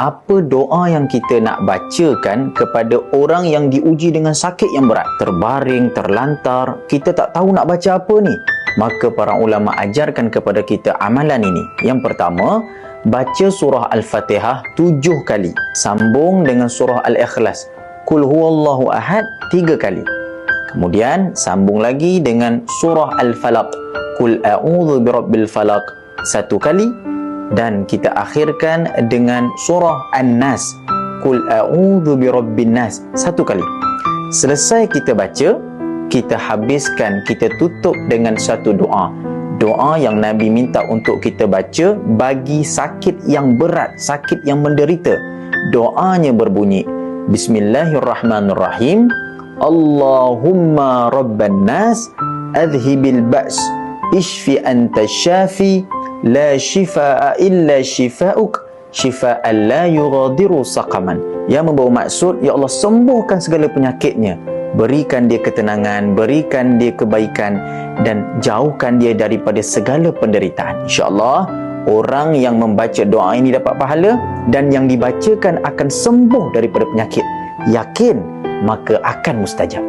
apa doa yang kita nak bacakan kepada orang yang diuji dengan sakit yang berat? Terbaring, terlantar. Kita tak tahu nak baca apa ni. Maka para ulama ajarkan kepada kita amalan ini. Yang pertama baca surah Al-Fatihah tujuh kali. Sambung dengan surah Al-Ikhlas. Kul huwallahu ahad tiga kali. Kemudian sambung lagi dengan surah Al-Falaq. Kul a'udhu birabbil falaq. Satu kali dan kita akhirkan dengan surah An-Nas. Qul a'udzu birabbin nas. Satu kali. Selesai kita baca kita habiskan kita tutup dengan satu doa. Doa yang Nabi minta untuk kita baca bagi sakit yang berat sakit yang menderita. Doanya berbunyi Bismillahirrahmanirrahim. Allahumma rabban nas adhibil ba's ishfi anta syafi la shifaa illa shifauk. Shifaan la yughadiru saqaman. Yang membawa maksud ya Allah sembuhkan segala penyakitnya. Berikan dia ketenangan berikan dia kebaikan dan jauhkan dia daripada segala penderitaan. Insyaallah orang yang membaca doa ini dapat pahala dan yang dibacakan akan sembuh daripada penyakit. Yakin maka akan mustajab